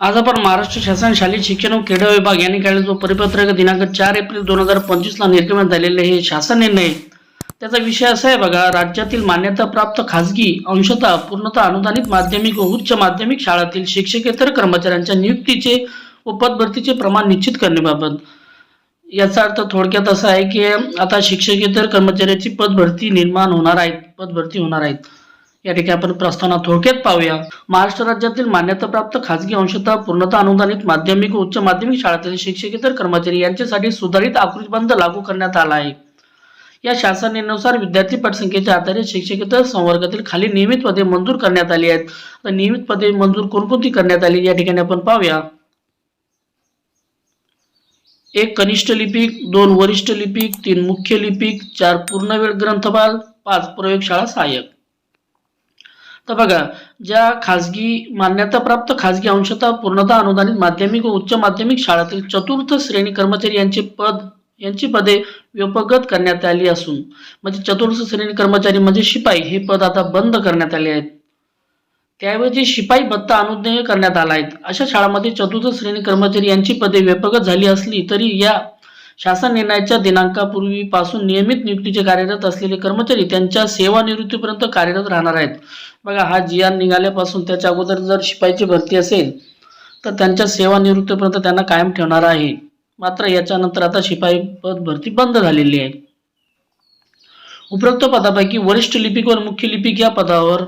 आज आपण महाराष्ट्र शासन शालेय शिक्षण व क्रीडा विभाग यांनी काढलेला जो परिपत्रक दिनांक चार एप्रिल दोन हजार पंचवीसला निर्गमन झालेले हे शासन निर्णय. त्याचा विषय असा आहे बघा राज्यातील मान्यताप्राप्त खाजगी अंशतः पूर्णतः अनुदानित माध्यमिक व उच्च माध्यमिक शाळातील शिक्षकेतर कर्मचाऱ्यांच्या नियुक्तीचे व पदभरतीचे प्रमाण निश्चित करण्याबाबत. याचा अर्थ थोडक्यात असा आहे की आता शिक्षकेतर कर्मचाऱ्याची पदभरती निर्माण होणार आहेत पदभरती होणार आहेत. या ठिकाणी आपण प्रस्तावना थोडक्यात पाहूया. महाराष्ट्र राज्यातील मान्यताप्राप्त खाजगी अंशतः पूर्णतः अनुदानित माध्यमिक उच्च माध्यमिक शाळेतील शिक्षकेतर कर्मचारी यांच्यासाठी सुधारित आकृतीबंध लागू करण्यात आला आहे. या शासन निर्णयानुसार विद्यार्थी पटसंख्येच्या आधारे शिक्षकेतर संवर्गातील खाली नियमित पदे मंजूर करण्यात आली आहेत. तर नियमित पदे मंजूर कोणकोणती करण्यात आली या ठिकाणी आपण पाहूया. एक कनिष्ठ लिपिक दोन वरिष्ठ लिपिक तीन मुख्य लिपिक चार पूर्णवेळ ग्रंथपाल पाच प्रयोगशाळा सहाय्यक. तर बघा ज्या खाजगी मान्यताप्राप्त खाजगी अंशतः पूर्णतः अनुदानित माध्यमिक व उच्च माध्यमिक शाळातील चतुर्थ श्रेणी कर्मचारी यांचे पद यांची पदे व्यपगत करण्यात आली असून म्हणजे चतुर्थ श्रेणी कर्मचारी म्हणजे शिपाई हे पद आता बंद करण्यात आले आहेत. त्याऐवजी शिपाई भत्ता अनुज्ञेय करण्यात आला आहे अशा शाळांमध्ये चतुर्थ श्रेणी कर्मचारी यांची पदे व्यपगत झाली असली तरी या शासन निर्णयाच्या दिनांकापूर्वीपासून नियमित नियुक्तीचे कार्यरत असलेले कर्मचारी त्यांच्या सेवानिवृत्तीपर्यंत कार्यरत राहणार आहेत. बघा हा जी आर निघाल्यापासून त्याच्या अगोदर जर शिपाईची भरती असेल तर त्यांच्या सेवानिवृत्तीपर्यंत त्यांना कायम ठेवणार आहे. मात्र याच्यानंतर आता शिपाई पद भरती बंद झालेली आहे. उपरोक्त पदापैकी वरिष्ठ लिपिक व मुख्य लिपिक या पदावर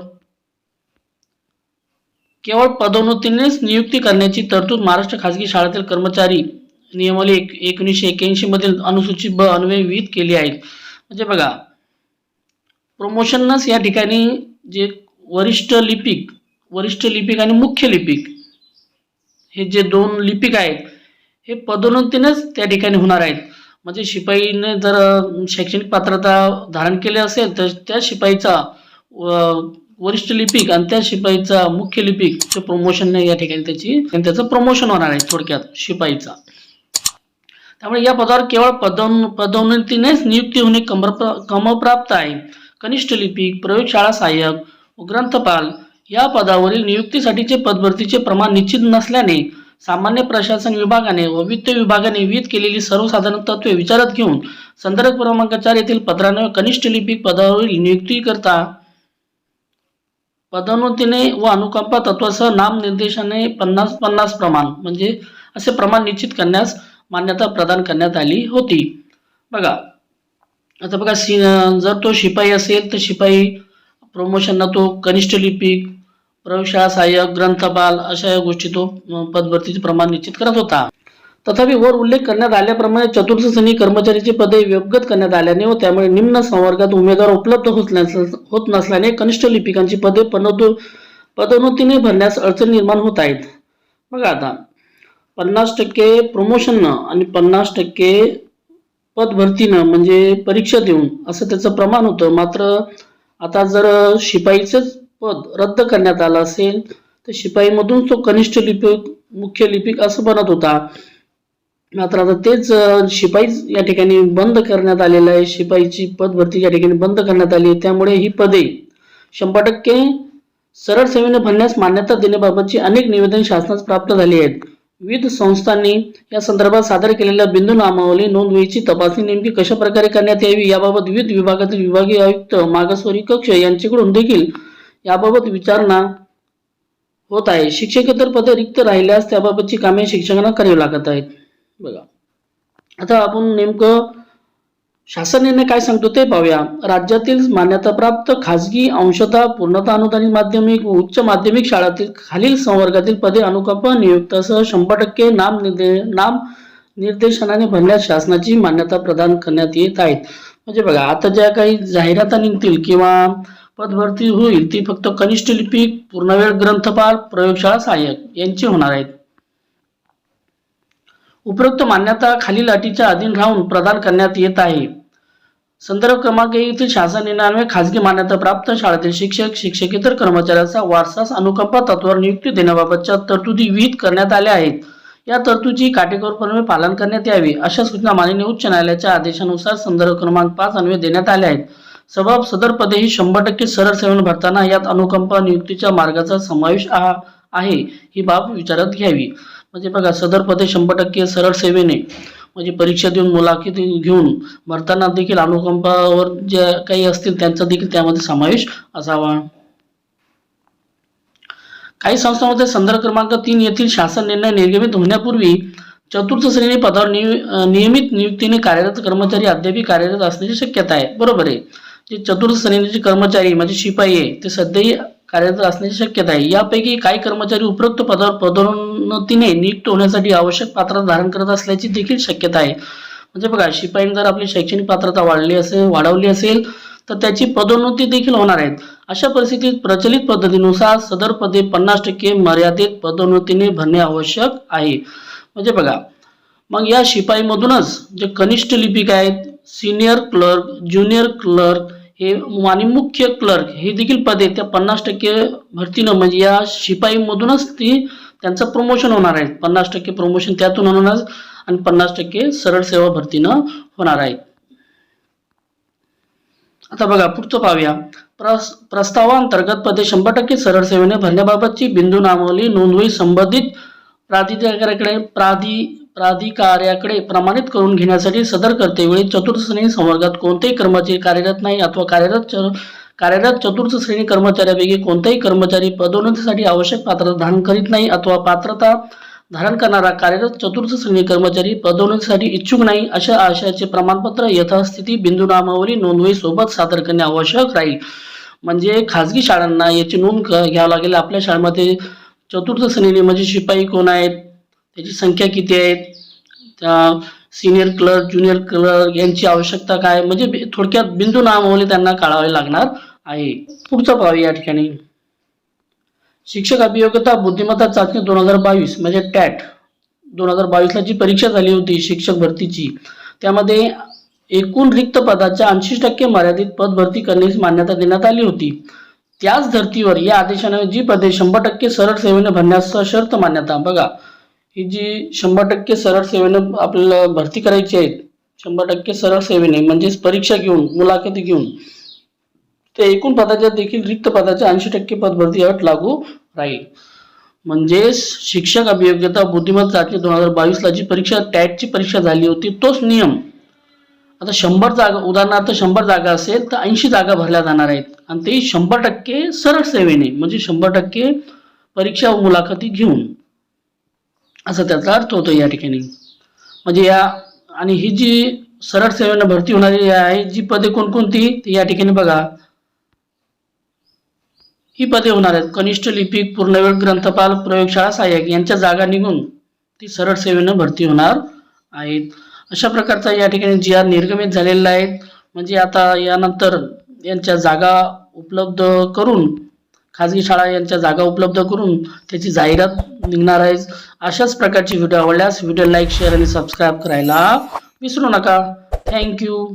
केवळ पदोन्नतीनेच नियुक्ती करण्याची तरतूद महाराष्ट्र खाजगी शाळेतील कर्मचारी नियमावली एक एकोणीसशे एक्याऐंशी मधील अनुसूची ब अन्वय विहित केली आहेत. म्हणजे बघा प्रमोशनच या ठिकाणी जे वरिष्ठ लिपिक वरिष्ठ लिपिक आणि मुख्य लिपिक हे जे दोन लिपिक आहेत हे पदोन्नतीनेच त्या ठिकाणी होणार आहेत. म्हणजे शिपाईने जर शैक्षणिक पात्रता धारण केली असेल तर त्या शिपाईचा वरिष्ठ लिपिक आणि त्या शिपाईचा मुख्य लिपिक प्रमोशन या ठिकाणी त्याची त्याचं प्रमोशन होणार आहे थोडक्यात शिपाईचा. त्यामुळे या पदावर केवळ पदोन पदोन्नतीनेच नियुक्ती होणे कमर कमप्राप्त आहे. कनिष्ठ लिपिक प्रयोगशाळा सहाय्यक व ग्रंथपाल या पदावरील नियुक्तीसाठीचे पदभरतीचे प्रमाण निश्चित नसल्याने सामान्य प्रशासन विभागाने व वित्त विभागाने विहित केलेली सर्वसाधारण तत्वे विचारात घेऊन संदर्भ क्रमांक चार येथील पत्राने कनिष्ठ लिपिक पदावरील नियुक्तीकरता पदोन्नतीने व अनुकंपा तत्वासह नाम निर्देशाने पन्नास पन्नास प्रमाण म्हणजे असे प्रमाण निश्चित करण्यास मान्यता प्रदान करण्यात आली होती. बघा आता बघा सी जर तो शिपाई असेल तर शिपाई प्रमोशनला तो कनिष्ठ लिपिक प्रयोगशाळा सहाय्यक ग्रंथपाल अशा या गोष्टी तो पदभरतीचे प्रमाण निश्चित करत होता. तथापि वर उल्लेख करण्यात आल्याप्रमाणे चतुर्थ श्रेणी कर्मचारीची पदे व्यवगत करण्यात आल्याने व त्यामुळे निम्न संवर्गात उमेदवार उपलब्ध होत नस- होत नसल्याने कनिष्ठ लिपिकांची पदे पदोन्नतीने भरण्यास अडचण निर्माण होत आहेत. बघा आता पन्नास टक्के प्रमोशननं आणि पन्नास टक्के पदभरतीनं म्हणजे परीक्षा देऊन असं त्याचं प्रमाण होतं. मात्र आता जर शिपाईचंच पद रद्द करण्यात आलं असेल तर शिपाईमधून तो कनिष्ठ लिपिक मुख्य लिपिक असं बनत होता. मात्र आता तेच शिपाईच या ठिकाणी बंद करण्यात आलेलं आहे. शिपाईची पदभरती या ठिकाणी बंद करण्यात आली आहे. त्यामुळे ही पदे शंभर टक्के सरळ सेवेने भरण्यास मान्यता देण्याबाबतची अनेक निवेदन शासनास प्राप्त झाली आहेत. विविध संस्थांनी या संदर्भात सादर केलेल्या बिंदू नामावली नोंदवहीची तपासणी नेमकी कशा प्रकारे करण्यात यावी याबाबत विविध विभागातील विभागीय आयुक्त मागासवर्गीय कक्ष यांच्याकडून देखील याबाबत विचारणा होत आहे. शिक्षकेतर पदे रिक्त राहिल्यास त्याबाबतची कामे शिक्षकांना करावी लागत आहेत. बघा. आता आपण नेमकं शासन निर्णय काय सांगतो ते पाहूया. राज्यातील मान्यताप्राप्त खाजगी अंशतः पूर्णतः अनुदानित माध्यमिक व उच्च माध्यमिक शाळातील खालील संवर्गातील पदे अनुकंप नियुक्तासह शंभर टक्के नाम निर्दे नाम निर्देशनाने भरण्यास शासनाची मान्यता प्रदान करण्यात येत आहेत. म्हणजे बघा आता ज्या काही जाहिराता निघतील किंवा पदभरती होईल ती फक्त कनिष्ठ लिपिक पूर्णवेळ ग्रंथपाल प्रयोगशाळा सहाय्यक यांची होणार आहेत. उपरोक्त मान्यता खालील अटीच्या अधीन राहून प्रदान करण्यात येत आहे. संदर्भ क्रमांक येथील शासन निर्णयान्वये खाजगी मान्यता प्राप्त शाळेतील शिक्षक शिक्षकेतर कर्मचाऱ्यांचा वारसास अनुकंपा तत्वावर नियुक्ती देण्याबाबतच्या तरतुदी विहित करण्यात आल्या आहेत. या तरतुदीची काटेकोरपणे पालन करण्यात यावे अशा सूचना माननीय उच्च न्यायालयाच्या आदेशानुसार संदर्भ क्रमांक पाच अन्वये देण्यात आल्या आहेत. सभा सदर पदे ही शंभर टक्के सरळ सेवेने भरताना यात अनुकंपा नियुक्तीच्या मार्गाचा समावेश आहे ही बाब विचारात घ्यावी. म्हणजे बघा सदर पदे शंभर टक्के सरळ सेवेने. म्हणजे परीक्षा देऊन मुलाखती घेऊन भरताना देखील अनुकंपावर जे काही असतील त्यांचा देखील त्यामध्ये समावेश असावा. काही संस्थांमध्ये संदर्भ क्रमांक तीन येथील शासन निर्णय निर्गमित होण्यापूर्वी चतुर्थ श्रेणी पदावर नियमित नियुक्तीने कार्यरत कर्मचारी अद्यापही कार्यरत असण्याची शक्यता आहे. बरोबर आहे. जे चतुर्थ श्रेणीचे कर्मचारी म्हणजे शिपाई आहे ते सध्याही कार्यरत असण्याची शक्यता आहे. यापैकी काही कर्मचारी उपरोक्त पदावर पदोन्नतीने नियुक्त होण्यासाठी आवश्यक पात्रता धारण करत असल्याची देखील शक्यता आहे. म्हणजे बघा शिपाईने जर आपली शैक्षणिक पात्रता वाढली असेल वाढवली असेल तर त्याची पदोन्नती देखील होणार आहेत. अशा परिस्थितीत प्रचलित पद्धतीनुसार सदर पदे पन्नास टक्के मर्यादित पदोन्नतीने भरणे आवश्यक आहे. म्हणजे बघा मग या शिपाईमधूनच जे कनिष्ठ लिपिक आहेत सिनियर क्लर्क ज्युनियर क्लर्क हे आणि मुख्य क्लर्क हे देखील पदे त्या पन्नास टक्के भरतीनं म्हणजे या शिपाईमधूनच ती त्यांचं प्रमोशन होणार आहे. पन्नास टक्के प्रमोशन त्यातून होणार आणि पन्नास टक्के सरळ सेवा भरतीनं होणार आहे. आता बघा पुढचं पाहूया. प्रस प्रस्तावांतर्गत पदे शंभर टक्के सरळ सेवेने भरण्याबाबतची बिंदू नामावली नोंदवही संबंधित प्राधिकाऱ्याकडे प्राधि प्राधिकाऱ्याकडे प्रमाणित करून घेण्यासाठी सदर करतेवेळी चतुर्थ श्रेणी संवर्गात कोणतेही कर्मचारी कार्यरत नाही अथवा कार्यरत कार्यरत चतुर्थ श्रेणी कर्मचाऱ्यापैकी कोणताही कर्मचारी पदोन्नतीसाठी आवश्यक पात्रता धारण करीत नाही अथवा पात्रता धारण करणारा कार्यरत चतुर्थ श्रेणी कर्मचारी पदोन्नतीसाठी इच्छुक नाही अशा आशयाचे प्रमाणपत्र यथास्थिती बिंदू नामावली नोंदवही सोबत सादर करणे आवश्यक राहील. म्हणजे खाजगी शाळांना याची नोंद क- घ्यावं लागेल. आपल्या शाळेमध्ये चतुर्थ श्रेणी म्हणजे शिपाई कोण आहेत? त्याची संख्या किती आहेत त्या सिनियर क्लर्क ज्युनियर क्लर्क यांची आवश्यकता काय? म्हणजे थोडक्यात बिंदू नामावली त्यांना काढावे लागणार आहे. पुढचं पाहूया या ठिकाणी. शिक्षक अभियोग्यता बुद्धिमत्ता चाचणी दोन हजार बावीस म्हणजे टॅट. दोन हजार बावीसला जी परीक्षा झाली होती शिक्षक भरतीची त्यामध्ये एकूण रिक्त पदाच्या ऐंशी टक्के मर्यादित पद भरती करण्यास मान्यता देण्यात आली होती. त्याच धर्तीवर या आदेशाने जी पदे शंभर टक्के सरळ सेवेने भरण्यास सशर्त मान्यता. बघा ही जी शंभर टक्के सरळ सेवेनं आपल्याला भरती करायची आहेत शंभर टक्के सरळ सेवेने म्हणजेच परीक्षा घेऊन मुलाखती घेऊन त्या एकूण पदाच्या देखील रिक्त पदाच्या ऐंशी टक्के पदभरती अट लागू राहील. म्हणजेच शिक्षक अभियोग्यता बुद्धिमत्ता चाचणी दोन हजार बावीसला जी परीक्षा टॅटची परीक्षा झाली होती तोच नियम. आता शंभर जागा उदाहरणार्थ शंभर जागा असेल तर ऐंशी जागा भरल्या जाणार आहेत. आणि ते शंभर टक्के सरळ सेवेने म्हणजे शंभर टक्के परीक्षा मुलाखती घेऊन. असा त्याचा अर्थ होतो या ठिकाणी. म्हणजे या आणि ही जी सरळ सेवेनं भरती होणारी आहे जी पदे कोणकोणती ती या ठिकाणी बघा. ही पदे होणार आहेत. कनिष्ठ लिपिक पूर्णवेळ ग्रंथपाल प्रयोगशाळा सहाय्यक यांच्या जागा निघून ती सरळ सेवेनं भरती होणार आहेत. अशा प्रकारचा या ठिकाणी जी आर निर्गमित झालेला आहे. म्हणजे आता यानंतर यांच्या जागा उपलब्ध करून खाजगी शाळा यांच्या जागा उपलब्ध करून त्याची जाहिरात निघणार आहे. अशाच प्रकारची व्हिडिओ आवडल्यास व्हिडिओ लाईक शेअर आणि सबस्क्राईब करायला विसरू नका. थँक्यू